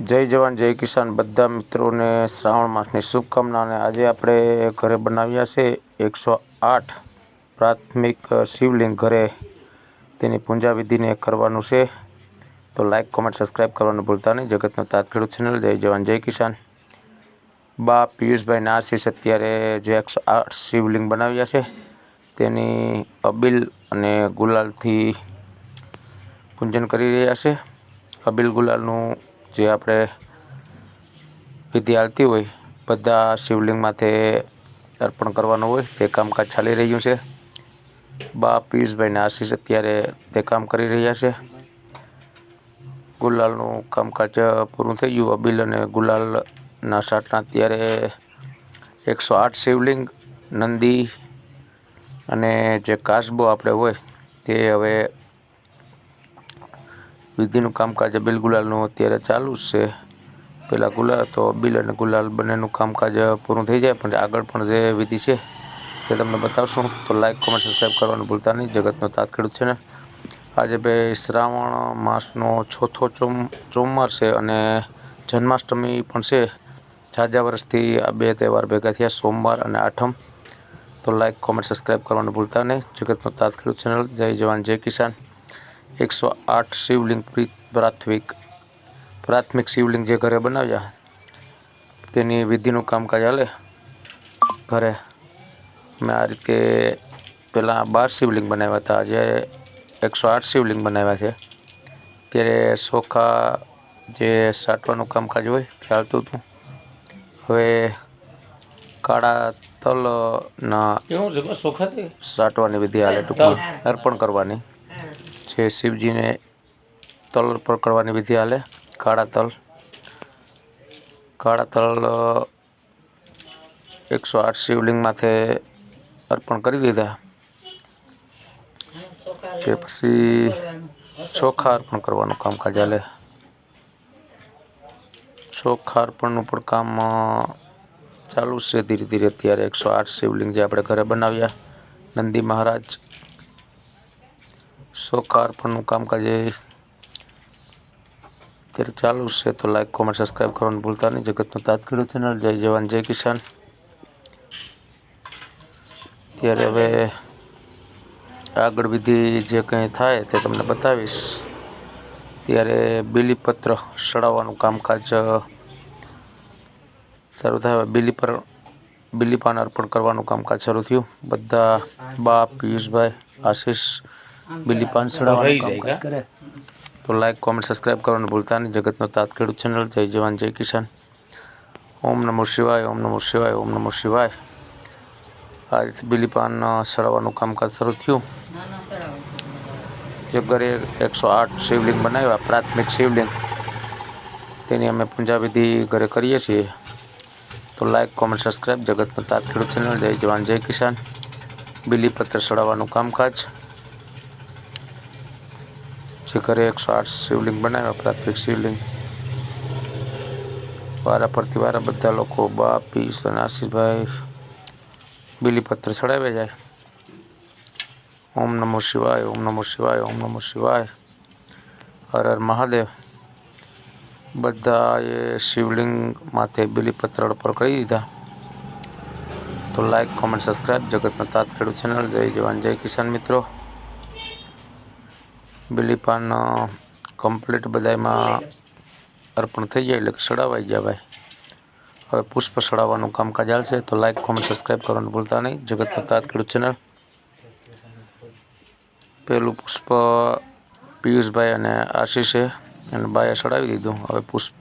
જય જવાન, જય કિસાન. બધા મિત્રોને શ્રાવણ માસની શુભકામના અને આજે આપણે ઘરે બનાવ્યા છે એકસો આઠ પ્રાથમિક શિવલિંગ ઘરે તેની પૂજાવિધિને કરવાનું છે. તો લાઇક કોમેન્ટ સબસ્ક્રાઈબ કરવાનું ભૂલતા નહીં. જગતનો તાત ખેડૂત ચેનલ જય જવાન, જય કિસાન. બા પિયુષભાઈ આશીષ અત્યારે જે એકસો આઠ શિવલિંગ બનાવ્યા છે, તેની અબીલ અને ગુલાલથી પૂજન કરી રહ્યા છે. અબીલ ગુલાલનું જે આપણે હાલતી હોય, બધા શિવલિંગ માથે અર્પણ કરવાનું હોય, તે કામકાજ ચાલી રહ્યું છે. બા પિયુષભાઈને આશીષ અત્યારે તે કામ કરી રહ્યા છે. ગુલાલનું કામકાજ પૂરું થઈ ગયું. અબિલ અને ગુલાલના સાટના અત્યારે એકસો આઠ શિવલિંગ, નંદી અને જે કાસબો આપણે હોય, તે હવે વિધિનું કામકાજ બિલ ગુલાલનું અત્યારે ચાલુ છે. પહેલાં ગુલાલ તો બિલ અને ગુલાલ બંનેનું કામકાજ પૂરું થઈ જાય, પણ આગળ પણ જે વિધિ છે તે તમને બતાવશું. તો લાઈક કોમેન્ટ સબસ્ક્રાઈબ કરવાનું ભૂલતા નહીં. જગતનો તાત ખેડૂત છે ને. આજે ભાઈ શ્રાવણ માસનો ચોથો ચોમ, ચોમવાર છે અને જન્માષ્ટમી પણ છે. ઝાઝા વર્ષથી આ બે તહેવાર ભેગા થયા, સોમવાર અને આઠમ. તો લાઈક કોમેન્ટ સબસ્ક્રાઈબ કરવાનું ભૂલતા નહીં. જગતનો તાત ખેડૂત ચેનલ જય જવાન, જય કિસાન. એકસો આઠ શિવલિંગ પ્રાથમિક. પ્રાથમિક શિવલિંગ જે ઘરે બનાવ્યા તેની વિધિનું કામકાજ હાલે. ઘરે મેં આ રીતે પહેલાં બાર શિવલિંગ બનાવ્યા હતા આજે એકસો આઠ શિવલિંગ બનાવ્યા છે. ત્યારે ચોખા જે સાટવાનું કામકાજ હોય તે ચાલતું હતું. હવે કાળા તલના સાટવાની વિધિ હાલે ટૂંકમાં અર્પણ કરવાની. જે શિવજીને તલ અર્પણ કરવાની વિધિ હાલે. કાળા તલ. કાળા તલ એકસો આઠ શિવલિંગ માથે અર્પણ કરી દીધા. કે પછી ચોખા અર્પણ કરવાનું કામકાજ હાલે. ચોખા અર્પણનું પણ કામ ચાલુ છે ધીરે ધીરે. અત્યારે એકસો આઠ શિવલિંગ જે આપણે ઘરે બનાવ્યા. નંદી મહારાજ ચોખા અર્પણનું કામકાજ એ અત્યારે ચાલુ છે, તો લાઈક કોમેન્ટ સબસ્ક્રાઈબ કરવાનું ભૂલતા નહીં. જગતનું તાત્કાલિક ચેનલ જય જવાન, જય કિસાન. ત્યારે હવે આગળ વિધિ જે કંઈ થાય તે તમને બતાવીશ. ત્યારે બીલીપત્ર સડાવવાનું કામકાજ શરૂ થાય. બીલી પર બીલી પાન અર્પણ કરવાનું કામકાજ શરૂ થયું. બધા બાપ, પિયુષભાઈ, આશીષ બીલી પાન સડાવવાનું રહી જાય કામકાજ કરે. તો લાઈક કોમેન્ટ સબસ્ક્રાઈબ કરવાનું ભૂલતા નહીં. જગતનો તાત ખેડૂત ચેનલ જય જવાન જય કિસાન. ઓમ નમો શિવાય ઓમ નમો શિવાય ઓમ નમો શિવાય. આ રીતે બિલીપાન અ, સડાવવાનું કામકાજ શરૂ થયું. જે ઘરે એકસો આઠ શિવલિંગ બનાવ્યા પ્રાથમિક શિવલિંગ. તેની અમે પૂજા વિધિ ઘરે કરીએ છીએ. તો લાઈક કોમેન્ટ સબસ્ક્રાઈબ જગતનો તાત ખેડૂત ચેનલ જય જવાન જય કિસાન. બિલીપત્ર સડાવવાનું કામકાજ. જે ઘરે એકસો આઠ શિવલિંગ બનાવ્યા પ્રાથમિક શિવલિંગ વારા પરથી વારા બધા લોકો બા પીસ અને આશીષભાઈ બીલીપત્ર ચડાવ્યા જાય ઓમ નમો શિવાય ઓમ નમો શિવાય ઓમ નમો શિવાય હર હર મહાદેવ બધાએ શિવલિંગ માથે બીલીપત્ર અર્પણ કરી દીધા તો લાઈક કોમેન્ટ સબસ્ક્રાઈબ જગતનો તાત ખેડૂત ચેનલ જય જવાન જય કિસાન મિત્રો બીલીપાન કમ્પ્લીટ બધામાં અર્પણ થઈ જાય એટલે સડાવાઈ જાય ભાઈ હવે પુષ્પ સડાવવાનું કામકાજ ચાલશે તો લાઈક કોમેન્ટ સબસ્ક્રાઈબ કરવાનું ભૂલતા નહીં. જગતનો તાત ખેડૂત ચેનલ પેલું પુષ્પ પિયુષભાઈ અને આશીષે અને બાએ ચડાવી દીધું. હવે પુષ્પ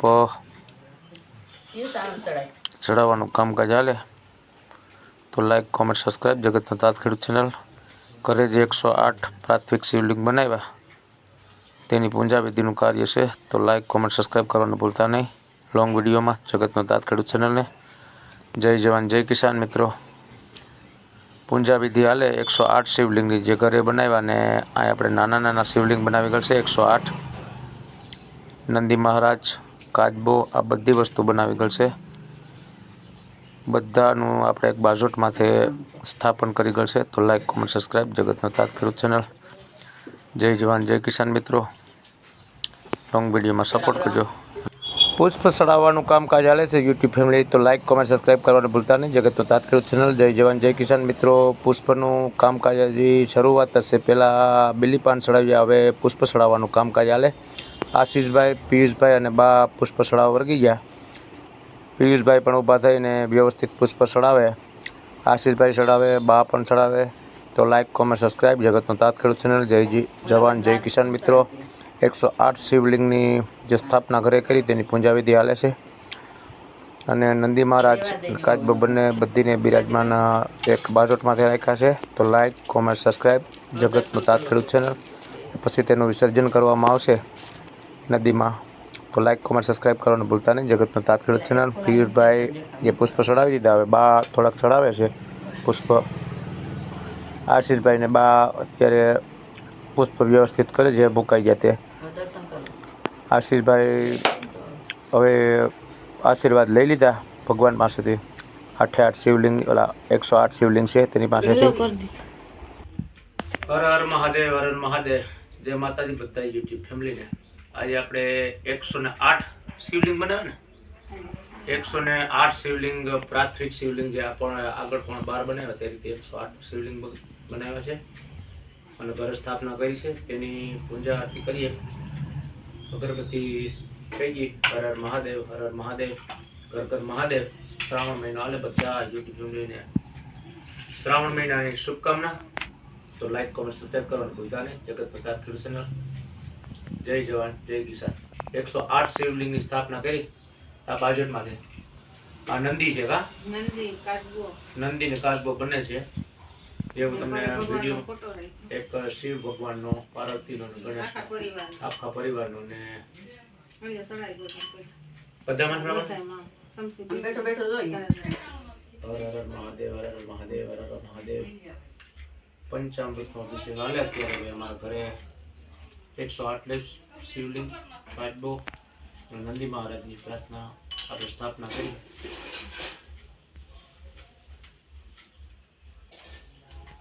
ચડાવવાનું કામકાજ હાલે. તો લાઈક કોમેન્ટ સબસ્ક્રાઈબ જગતનો તાત ખેડૂત ચેનલ ઘરે જે એકસો આઠ પ્રાથમિક શિવલિંગ બનાવ્યા. તેની પૂજા વિધિનું કાર્ય છે, તો લાઇક કોમેન્ટ સબસ્ક્રાઈબ કરવાનું ભૂલતા નહીં. લોંગ વિડીયોમાં જગતનો તાત ખેડૂત ચેનલને જય જવાન, જય કિસાન મિત્રો. પૂંજાવિધિ હાલે એકસો આઠ શિવલિંગની જે ઘરે બનાવ્યા ને અહીં આપણે નાના નાના શિવલિંગ બનાવી ગયેલ એકસો આઠ. નંદી મહારાજ કાચબો આ બધી વસ્તુ બનાવી ગયેલ છે બધાનું આપણે એક બાજોટ માથે સ્થાપન કરી ગયેલ છે તો લાઈક કોમેન્ટ સબસ્ક્રાઈબ જગતનો તાત ખેડૂત ચેનલ જય જવાન, જય કિસાન મિત્રો. લોંગ વિડીયોમાં સપોર્ટ કરજો. પુષ્પ ચડાવવાનું કામકાજ હાલે છે યુટ્યુબ ફેમિલી, તો લાઇક કોમેન્ટ સબસ્ક્રાઈબ કરવાનું ભૂલતા નહીં. જગતનો તાત્કાલિક ચેનલ જય જવાન, જય કિસાન મિત્રો. પુષ્પનું કામકાજ હજી શરૂઆત થશે પહેલાં બિલીપાન ચડાવ્યા હવે પુષ્પ ચડાવવાનું કામકાજ હાલે આશીષભાઈ, પિયુષભાઈ અને બા પુષ્પ ચડાવવા વર્ગી ગયા. પિયુષભાઈ પણ ઊભા થઈને વ્યવસ્થિત પુષ્પ ચડાવે. આશીષભાઈ ચડાવે, બા પણ ચડાવે. તો લાઇક કોમેન્ટ સબસ્ક્રાઈબ જગતનો તાત્કાલિક ચેનલ જય જી જવાન, જય કિસાન મિત્રો. એકસો આઠ શિવલિંગની જે સ્થાપના ઘરે કરી તેની પૂંજાવિધિ હાલે છે. અને નંદી મહારાજ કાચ બબરને બધીને બિરાજમાન એક બાજોટમાંથી રાખ્યા છે. તો લાઇક કોમેન્ટ સબસ્ક્રાઈબ જગતનું ખેડૂત ચેનલ પછી તેનું વિસર્જન કરવામાં આવશે નદીમાં. તો લાઈક કોમેન્ટ સબસ્ક્રાઈબ કરવાનું ભૂલતા નહીં. જગતનું ખેડૂત ચેનલ પિયુષભાઈ જે પુષ્પ ચડાવી દીધા હવે, બા થોડાક ચડાવે છે પુષ્પ. આશીષભાઈને બા અત્યારે પુષ્પ વ્યવસ્થિત કરે છે ભૂકાઈ ગયા તે. આશીષભાઈ હવે આશીર્વાદ લઈ લીધા ભગવાન પાસેથી. આઠે આઠ શિવલિંગ ઓલા એકસો આઠ શિવલિંગ છે તેની પાસેથી. હર હર મહાદેવ હર હર મહાદેવ. જય માતાજી બધા યુટ્યુબ ફેમિલીને. આજે આપણે એકસો ને આઠ શિવલિંગ બનાવ્યા ને? એકસો ને આઠ શિવલિંગ પ્રાથમિક શિવલિંગ જે આપણે આગળ પણ બાર બનાવ્યા તે રીતે એકસો આઠ શિવલિંગ બનાવ્યા છે. અને ઘર સ્થાપના કરી છે. તેની પૂજા આરતી કરીએ. અગરબત્તી થઈ ગઈ હર હર મહાદેવ હર હર મહાદેવ ઘર ઘર મહાદેવ શ્રાવણ મહિનો આલે બધા યુટ્યુબ જોઈને શ્રાવણ મહિનાની શુભકામના. તો લાઈક કોમેન્ટ સબસ્ક્રાઈબ કરવાનું ભૂલતા નહીં. જગત પ્રતાપ ખેડૂત જય જવાન જય કિસાન. એકસો આઠ શિવલિંગની સ્થાપના કરી. આ બાજટમાંથી આ નંદી છે કા? નંદી કાચબો. નંદી ને કાચબો બંને છે. એવું તમને વીડિયો એક શિવ ભગવાનનો પાર્વતીનો અને ગણેશ આખા પરિવાર પરિવારનો ને બધા બધામાં બરાબર? બેઠો બેઠો જોઈએ. હર હર મહાદેવ હર હર મહાદેવ હર હર મહાદેવ. પંચામૃતનો અભિષેક. હાલે અત્યારે હવે અમારા ઘરે એકસો આટલીસ શિવલિંગ અને નંદી મહારાજની પ્રાર્થના આપણે સ્થાપના કરી.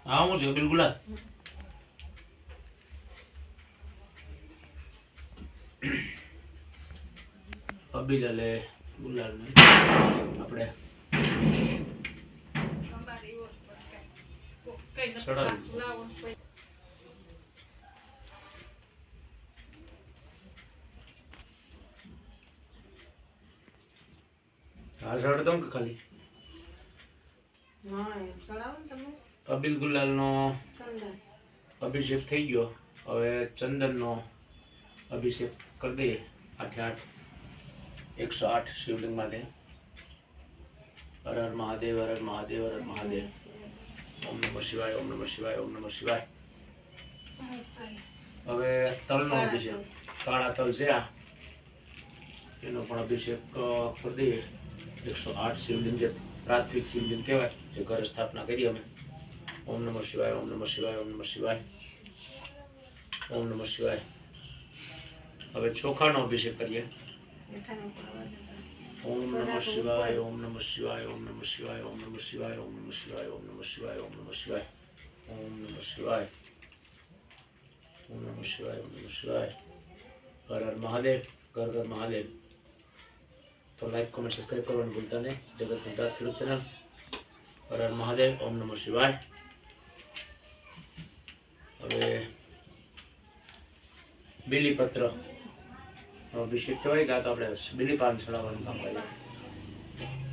હા હું છે બિલકુલ અબીલાલે ગુલાલને આપણે ચડાવી હા ચડ દઉં કે ખાલી. અબીલ ગુલાલનો. અભિષેક થઈ ગયો. હવે ચંદનનો અભિષેક કરી દઈએ આઠે આઠ. એકસો આઠ શિવલિંગ માટે. હર હર મહાદેવ હર હર મહાદેવ હર હર મહાદેવ. ઓમ નમઃ શિવાય ઓમ નમઃ શિવાય ઓમ નમઃ શિવાય. હવે તલનો અભિષેક. કાળા તલ છે આ. એનો પણ અભિષેક કરી દઈએ. એકસો આઠ શિવલિંગ જે પ્રાથમિક શિવલિંગ કહેવાય જે ઘરે સ્થાપના કરી અમે. ઓમ નમઃ શિવાય ઓમ નમઃ શિવાય ઓમ નમઃ શિવાય ઓમ નમઃ શિવાય હવે ચોખાનો અભિષેક કરીએ. ઓમ નમઃ શિવાય ઓમ નમઃ શિવાય ઓમ નમઃ શિવાય ઓમ નમઃ શિવાય ઓમ નમઃ શિવાય ઓમ નમઃ શિવાય ઓમ નમઃ શિવાય ઓમ નમઃ શિવાય ઓમ નમઃ શિવાય ઓમ નમઃ શિવાય હર હર મહાદેવ ઘર ઘર મહાદેવ તો લાઈક કોમેન્ટ સબસ્ક્રાઈબ કરવાનું ભૂલતા નહીં જગત ગુજરાત ખેડૂત ચેનલ હર હર મહાદેવ ઓમ નમઃ શિવાય હવે બીલીપત્ર. અભિષેક કહેવાય આ તો આપણે બીલીપાન ચડાવવાનું કામ કરીએ.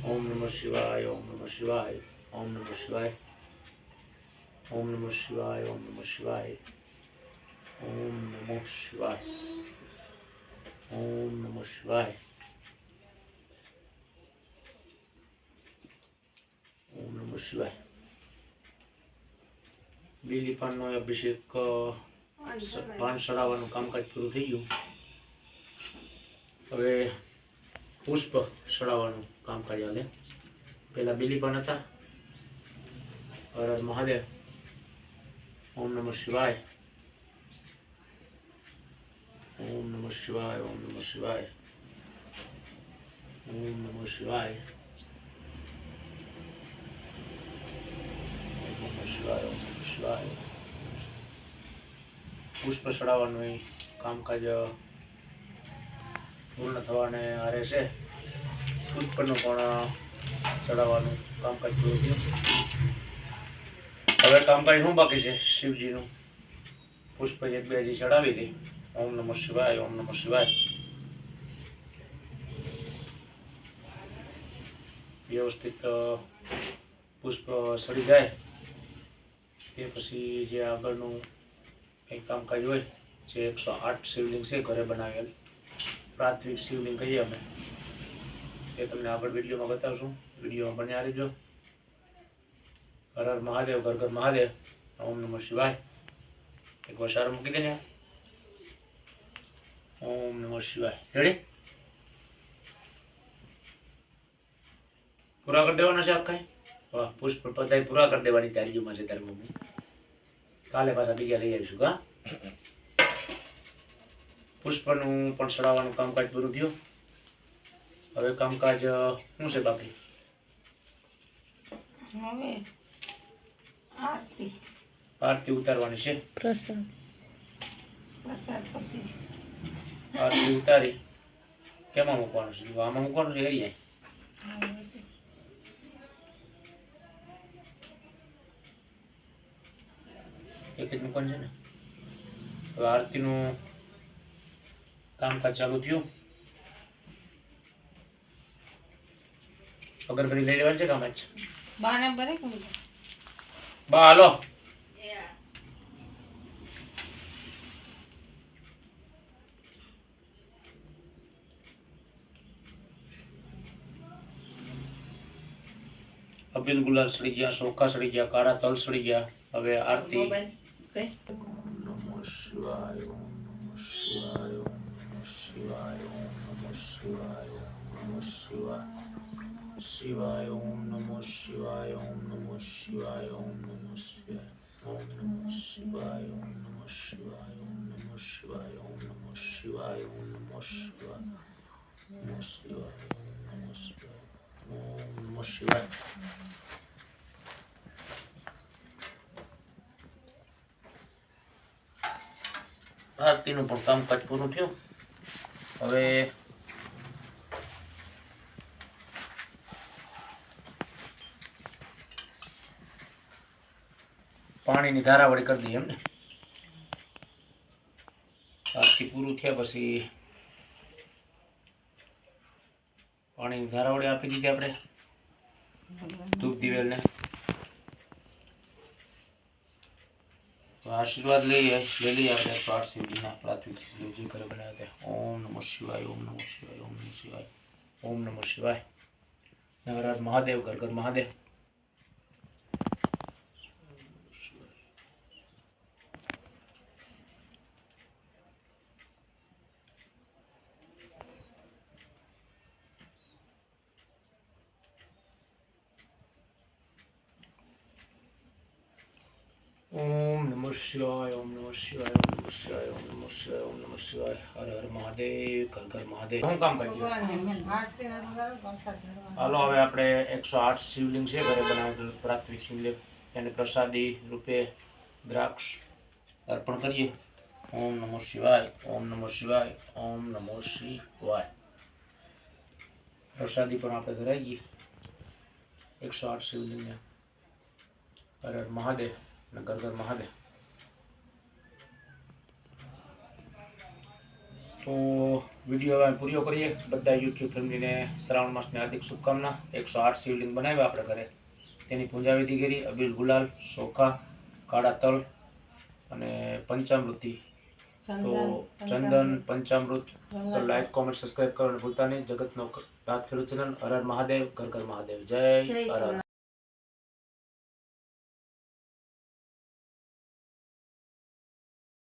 ઓમ નમઃ શિવાય, ઓમ નમઃ શિવાય, ઓમ નમઃ શિવાય, ઓમ નમઃ શિવાય, ઓમ નમઃ શિવાય, ઓમ નમઃ શિવાય, ઓમ નમઃ શિવાય, ઓમ નમઃ શિવાય. બીલીપાનનો અભિષેક પાન ચડાવવાનું કામકાજ પૂરું થઈ ગયું. હવે પુષ્પ ચડાવવાનું કામકાજ હાલે. પહેલાં બીલીપાન હતા. હર મહાદેવ. ઓમ નમઃ શિવાય. ઓમ નમઃ શિવાય, ઓમ નમઃ શિવાય. ઓમ નમઃ શિવાય. ઓમ નમઃ શિવાય, ઓમ શિવાય પુષ્પ ચડાવવાનું કામકાજ પૂર્ણ થવાને આરે છે. પુષ્પનું પણ ચડાવવાનું કામકાજ પૂરું થયું હવે કામકાજ શું બાકી છે? શિવજીનું. પુષ્પ એક બે હજી ચડાવી દઈ ઓમ નમઃ શિવાય, ઓમ નમઃ શિવાય. વ્યવસ્થિત પુષ્પ સડી જાય. તે પછી જે આગળનું કંઈક કામકાજ હોય, જે એકસો આઠ શિવલિંગ છે ઘરે બનાવેલ. પ્રાથમિક શિવલિંગ કહીએ અમે. એ તમને આગળ વિડીયોમાં બતાવશું. વિડીયોમાં બન્યા રહેજો. હર હર મહાદેવ, ઘર ઘર મહાદેવ. ઓમ નમઃ શિવાય. એક વાર મૂકી દે ને ઓમ નમઃ શિવાય. રેડી પૂરા કરી દેવાના છે આપ વાહ પુષ્પ બધા પૂરા કરી દેવાની તૈયારીઓમાં છે તારી મમ્મી. કાલે પાછા બીજા લઈ આવીશું કા? પુષ્પનું પણ ચડાવવાનું કામકાજ પૂરું થયું. હવે કામકાજ શું છે બાકી? હવે આરતી. આરતી ઉતારવાની છે? પ્રસાદ. પ્રસાદ પછી. આરતી ઉતારી. કેમાં મૂકવાનું છે? આમાં મૂકવાનું છે એરિયા એક જ છે ને? હવે આરતીનું કામકાજ ચાલુ થયું. અગરબત્તી લઈ લેવાની છે કામ જ? બા હાલો. અબીલ ગુલાલ સડી ગયા સોખા સડી ગયા કાળા તલ સડી ગયા. હવે આરતી મોબાઈલ કઈ નમઃ શિવાય ઓમ નમઃ શિવાય ઓમ નમઃ શિવાય ઓમ નમઃ શિવાય ઓમ નમઃ શિવાય શિવાય ઓમ નમઃ શિવાય ઓમ નમઃ શિવાય ઓમ નમઃ શિવાય ઓમ નમઃ શિવાય ઓમ નમઃ શિવાય ઓમ નમઃ શિવાય ઓમ નમઃ શિવાય ઓમ નમઃ શિવાય નમઃ શિવાય ઓમ નમઃ શિવાય ઓમ નમઃ શિવાય આરતીનું પણ કામકાજ પૂરું થયું. હવે પાણીની ધારાવળી કરી દઈએ એમને. આરતી પૂરું થયા પછી પાણીની ધારાવળી આપી દીધી આપણે. ધૂપ દિવેલને. આશીર્વાદ લઈએ, લઈ લઈએ આપણે પાઠ શિવજીના પ્રાથમિક શિવજી ઘરે બનાવ્યા હતા. ઓમ નમઃ શિવાય, ઓમ નમઃ શિવાય, ઓમ નમો શિવાય, ઓમ નમઃ શિવાય. નવરાજ મહાદેવ, ઘર ઘર મહાદેવ ઓમ નમઃ શિવાય ઓમ નમઃ શિવાય ઓમ નમઃ શિવાય ઓમ નમઃ શિવાય ઓમ નમઃ શિવાય હર હર મહાદેવ ઘર ઘર મહાદેવ. શું કામ કરીએ હાલો હવે આપણે એકસો આઠ શિવલિંગ છે ઘરે બનાવેલું પ્રાથમિક શિવલિંગ. એને પ્રસાદી રૂપે દ્રાક્ષ અર્પણ કરીએ. ઓમ નમઃ શિવાય ઓમ નમઃ શિવાય ઓમ નમઃ શિવાય. પ્રસાદી પણ આપણે ધરાવીએ. એકસો આઠ શિવલિંગને. હર હર મહાદેવ અને ઘર ઘર મહાદેવ. તો વીડિયો હવે પૂરો કરીએ. બધા યુટ્યુબ ફેમિલીને શ્રાવણ માસની હાર્દિક શુભકામના. એકસો આઠ શિવલિંગ બનાવ્યા આપણે ઘરે. તેની પૂજાવિધિ કરી અબીલ ગુલાલ સોખા કાળા તલ અને પંચામૃતિ. તો ચંદન પંચામૃત. તો લાઈક કોમેન્ટ સબસ્ક્રાઇબ કરવાનું ભૂલતા નહીં. જગતનો નાથ ખેડૂત ચેનલ હર મહાદેવ ઘર ઘર મહાદેવ. જય હર